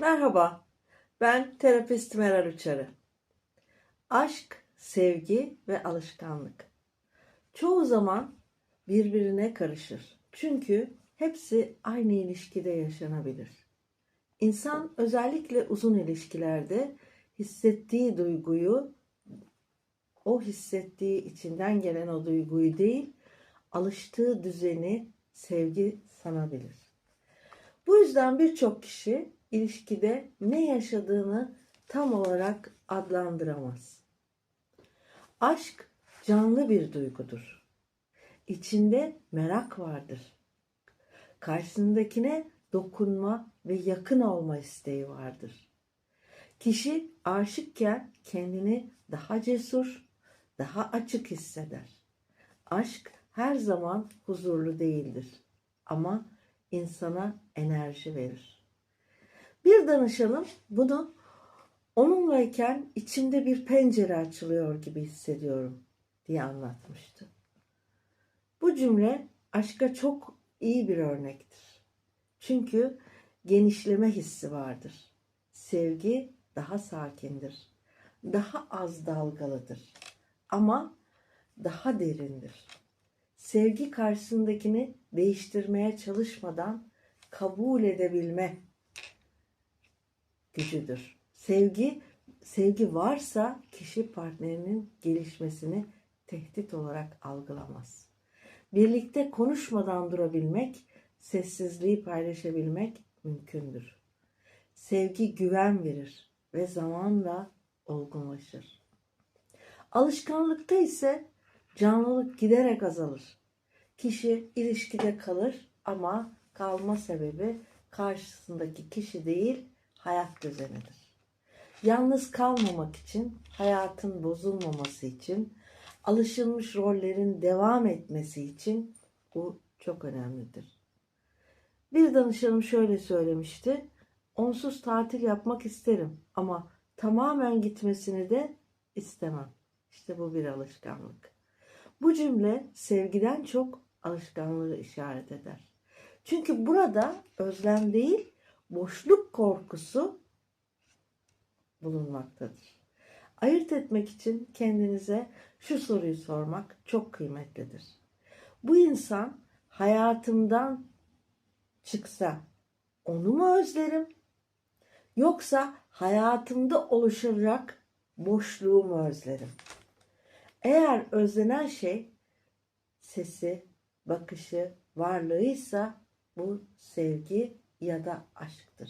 Merhaba, ben terapist Meral Uçarı. Aşk, sevgi ve alışkanlık. Çoğu zaman birbirine karışır. Çünkü hepsi aynı ilişkide yaşanabilir. İnsan özellikle uzun ilişkilerde hissettiği duyguyu, o hissettiği içinden gelen o duyguyu değil, alıştığı düzeni sevgi sanabilir. Bu yüzden birçok kişi ilişkide ne yaşadığını tam olarak adlandıramaz. Aşk canlı bir duygudur. İçinde merak vardır. Karşısındakine dokunma ve yakın olma isteği vardır. Kişi aşıkken kendini daha cesur, daha açık hisseder. Aşk her zaman huzurlu değildir ama insana enerji verir. Bir danışanım bunu onunlayken içimde bir pencere açılıyor gibi hissediyorum diye anlatmıştı. Bu cümle aşka çok iyi bir örnektir. Çünkü genişleme hissi vardır. Sevgi daha sakindir. Daha az dalgalıdır. Ama daha derindir. Sevgi karşısındakini değiştirmeye çalışmadan kabul edebilme gücüdür. Sevgi sevgi varsa kişi partnerinin gelişmesini tehdit olarak algılamaz. Birlikte konuşmadan durabilmek, sessizliği paylaşabilmek mümkündür. Sevgi güven verir ve zamanla olgunlaşır. Alışkanlıkta ise canlılık giderek azalır. Kişi ilişkide kalır ama kalma sebebi karşısındaki kişi değil, hayat düzenidir. Yalnız kalmamak için, hayatın bozulmaması için, alışılmış rollerin devam etmesi için bu çok önemlidir. Bir danışanım şöyle söylemişti. Onsuz tatil yapmak isterim ama tamamen gitmesini de istemem. İşte bu bir alışkanlık. Bu cümle sevgiden çok alışkanlığı işaret eder. Çünkü burada özlem değil, boşluk korkusu bulunmaktadır. Ayırt etmek için kendinize şu soruyu sormak çok kıymetlidir. Bu insan hayatımdan çıksa onu mu özlerim? Yoksa hayatımda oluşacak boşluğu mu özlerim? Eğer özlenen şey sesi, bakışı, varlığıysa bu sevgi ya da aşktır.